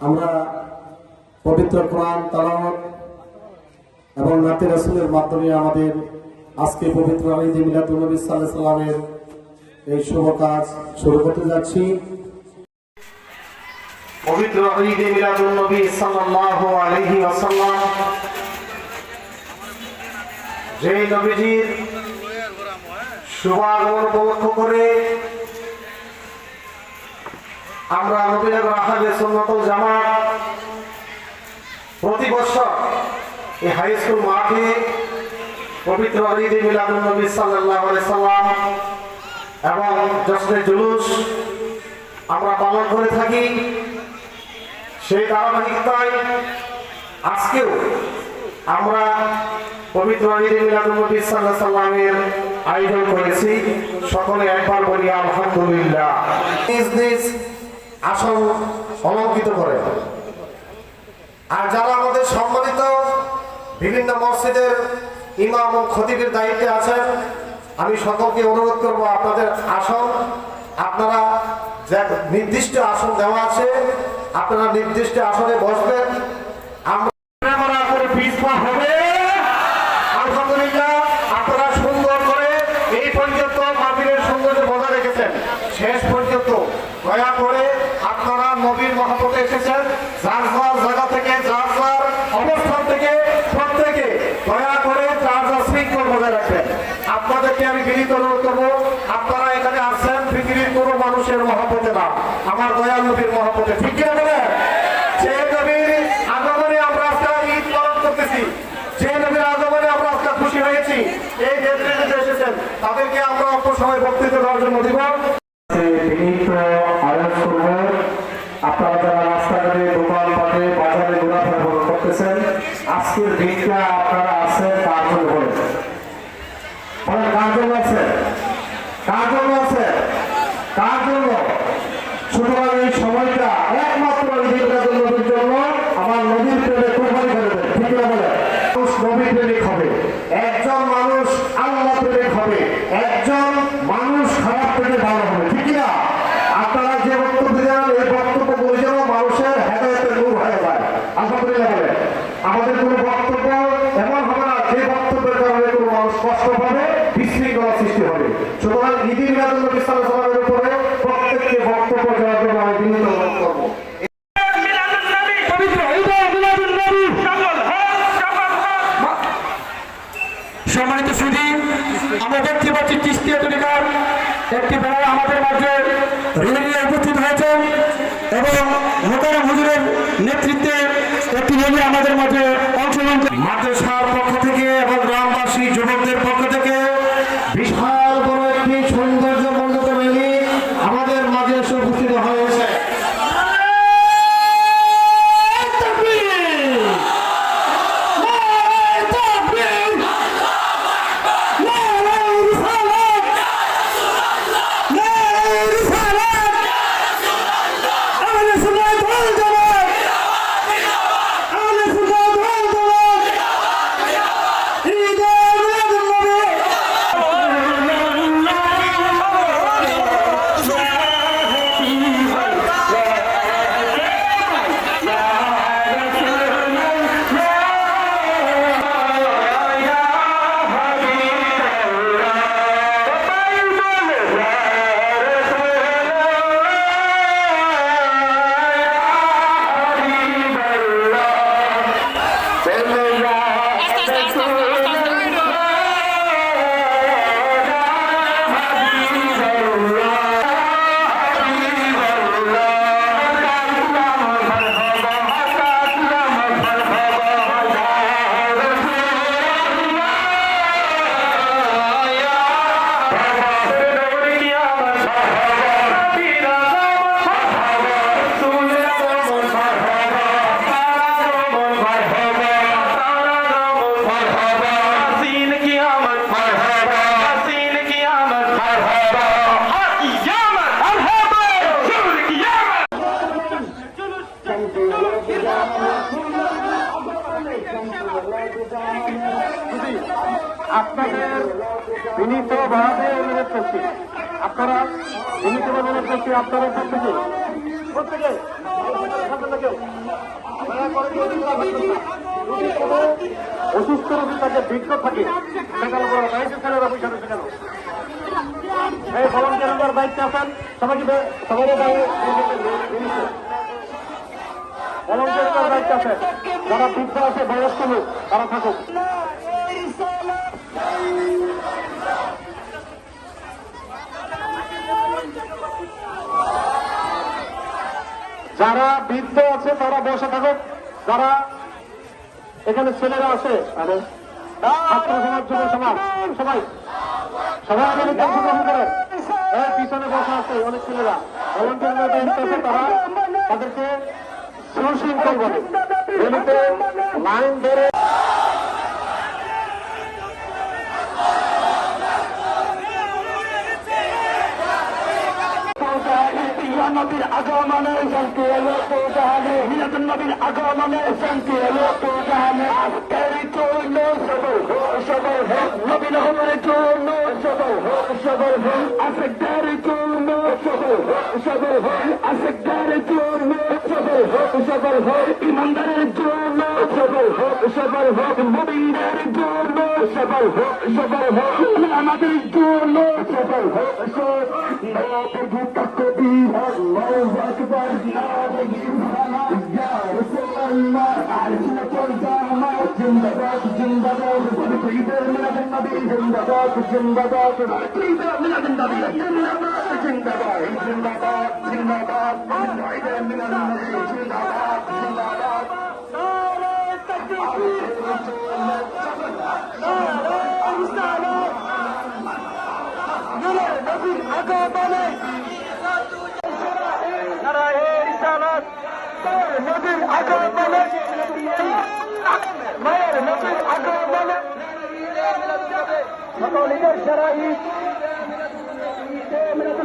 আমরা পবিত্র কোরআন তালাওয়াত এবং নাতে রাসূলের মাধ্যমে আমাদের আজকে পবিত্র ঈদ মিলাদুল নবী সাল্লাল্লাহু আলাইহি সাল্লামের এই শুভ কাজ শুরু করতে যাচ্ছি। পবিত্র ঈদ মিলাদুল নবী সাল্লাল্লাহু আলাইহি ওয়াসাল্লাম যে নবীজির শুভাগমন উপলক্ষ করে আমরা নবীনগর আহাজে সুন্নতুল জামাত। প্রতি বছর এই হাই স্কুল মাঠে পবিত্র ঈদ মিলাদুল নবী আলাইহি সাল্লাম এবং জশ্নে জুলুস আমরা পালন করে থাকি। সেই ধারাবাহিকতায় আজকেও আমরা পবিত্র ঈদ মিলাদুল নবী আলাইহি সাল্লামের আয়োজন করেছি। সকলে একবার বলি, আলহামদুলিল্লাহ। আসন অলঙ্কিত করে। আর যারা আমাদের সম্মানিত বিভিন্ন মসজিদের ইমাম ও খতিবের দায়িত্বে আছেন, আমি সকলকে অনুরোধ করব আপনাদের আসন, আপনারা যে নির্দিষ্ট আসন দেওয়া আছে, আপনারা নির্দিষ্ট আসনে বসবেন। আমরা পিছপা হবে আলহামদুলিল্লাহ আপনারা সুন্দর করে এই পর্যন্ত মাহফিলের সৌন্দর্য বজায় রেখেছেন শেষ পর্যন্ত দয়া করে আপনারা নবীর মহাপথে এসেছেন যার যার জায়গা থেকে যার যার অবস্থান থেকে প্রত্যেকে দয়া করে যার যার শৃঙ্খল বজায় রাখবেন আপনাদেরকে আমি বিনীত অনুরোধ করব আপনারা এখানে আসছেন পৃথিবীর কোনো মানুষের মহাপথে না আমার দয়াল নবীর মহাপথে ঠিক কি বলেন যে নবীর আগমনে আমরা আজকে ঈদ পালন করতেছি, যে নবীর আগমনে আমরা খুশি হয়েছি, এই নেতৃত্বে এসেছেন, তাদেরকে আমরা অল্প সময় বক্তৃতা দেওয়ার জন্য দিব। আপনারা যারা রাস্তাঘাটে, দোকান পাটে, বাজারে ঘোরাফেরা করতেছেন, আজকের দিনটা আপনারা আছেন তার জন্য বলেন বলেন কার জন্য আছে কার জন্য আছে কার জন্য সুতরাং এই সময়টা একমাত্র ঈদের নবীর জন্য আমার নবীর প্রেমে কোরবানি করে দেবে ঠিক না বলে মানুষ নবী প্রেমিক হবে একজন মানুষ আল্লাহ প্রেমিক হবে একজন মানুষ খারাপ থেকে ভালো হবে ঠিক না আপনারা যে বক্তব্য দেন এই বক্তব্য বলে যেন মানুষের হেদায়তের নূর হয়ে যায় আলহামদুলিল্লাহ বলে আমাদের কোনো বক্তব্য এমন হবে না যে বক্তব্যের কারণে কোনো মানুষ কষ্ট পাবে বিশৃঙ্খলা সৃষ্টি হবে সুতরাং ঈদ মিলাদুল নবী সাল্লাল্লাহু আলাইহি উপরে প্রত্যেককে বক্তব্য দেওয়ার জন্য আমি বিনীত অনুরোধ করব। সম্মানিত সুধী আমরা দেখতে পাচ্ছি তরিকার একটি বেড়া আমাদের মাঝে উপস্থিত হয়েছেন এবং মোকারম হুজুরের নেতৃত্বে একটি রেলি আমাদের মাঝে অংশগ্রহণ মাদ্রাসার পক্ষ বিনীতভাবে অনুরোধ করছি আপনারা বিনীতভাবে অনুরোধ করছি আপনারা প্রত্যেকে অসুস্থ রোগী থাকে। বিঘ্ন থাকে আছে যারা বৃদ্ধ আছে, বয়স্ক লোক, তারা থাকুক। যারা বৃদ্ধ আছে, তারা বসে থাকুক। যারা এখানে ছেলেরা আছে, আরে সবাই। সবাই অনেক ছেলেরা। তাদেরকে লাইন ধরে নবীর আগমনে শান্তি এলো তো জাহানে মিলাদুল নবীর আগমনে শান্তি এলো তো জাহানে আজকের জন্য সবল হোক সবল হোক নবীন হমের জন্য সবল হোক সবল হোক, আজকের হোক সবল হোক আজকের জন্য সবল হোক সবল হোক ইমানদারের জন্য সবল হোক সবল হোক মুমিনদের জন্য সবল হোক সবল হোক আমাদের জন্য সবল হোক সবল নবী তাকবীর আল্লাহু আকবার নবী نبی زندہ باد زندہ باد ہٹری دا من النبی زندہ باد زندہ باد زندہ باد زندہ باد بعيدا من النبي زندہ باد زندہ باد سارے تکبیر سارے استعلا نرى نبي عقابنا نرى رسالات نبي عقابنا ما يرى نبي عقابنا আগমনে সকলের সারা ঈদ নবী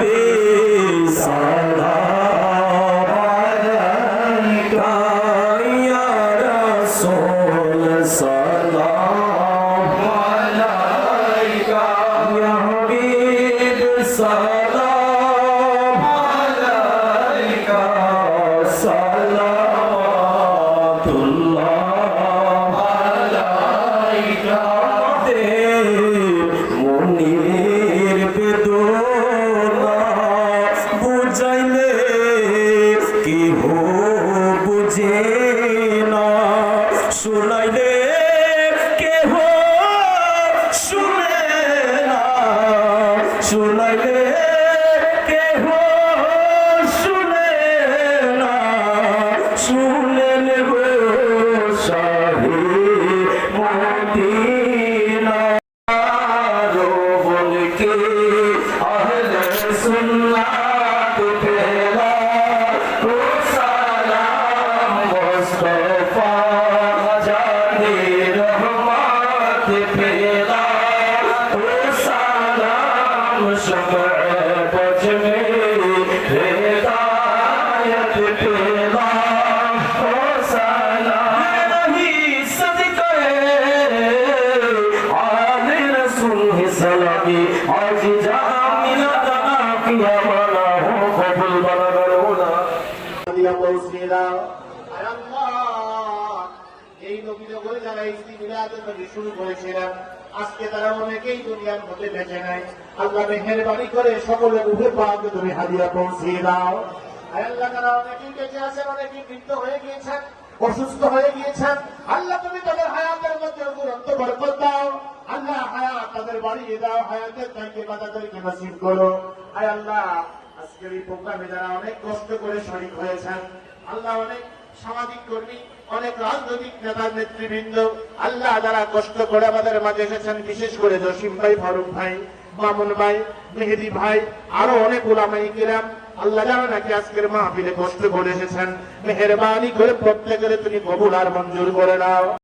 মনির এই নবীনগরে যারা ইসলামী শুরু করেছিলেন, আজকে তারা অনেকেই দুনিয়ার মধ্যে বেঁচে নাই। আল্লাহ মেহেরবানি করে সকলের মুখে পাকে তুমি হাদিয়া পৌঁছে দাও। আল্লাহ তারা অনেকেই বেঁচে আছেন, অনেকেই বৃদ্ধ হয়ে গিয়েছেন। অসুস্থ হয়ে গিয়েছেন। আল্লাহ, তুমি তাদের হায়াতের মধ্যে দুরন্ত বরকত দাও। আল্লাহ, হায়াত তাদের বাড়িয়ে দাও, হায়াতের তাইকে বাদাদেরকে নসিব করো। আয় আল্লাহ, আজকের এই প্রোগ্রামে যারা অনেক কষ্ট করে শরিক হয়েছেন, আল্লাহ অনেক সামাজিক কর্মী, অনেক রাজনৈতিক নেতার নেতৃবৃন্দ, আল্লাহ যারা কষ্ট করে আমাদের মাঝে এসেছেন, বিশেষ করে জসিম ভাই, ফারুক ভাই, মামুন ভাই, মেহেদি ভাই, আরও অনেক ওলামাই কিরাম আল্লাহ যারা নাকি আজকের মাহফিলে কষ্ট করে এসেছেন। মেহরবানি করে প্রত্যেকের তুমি কবুল আর মঞ্জুর করে নাও।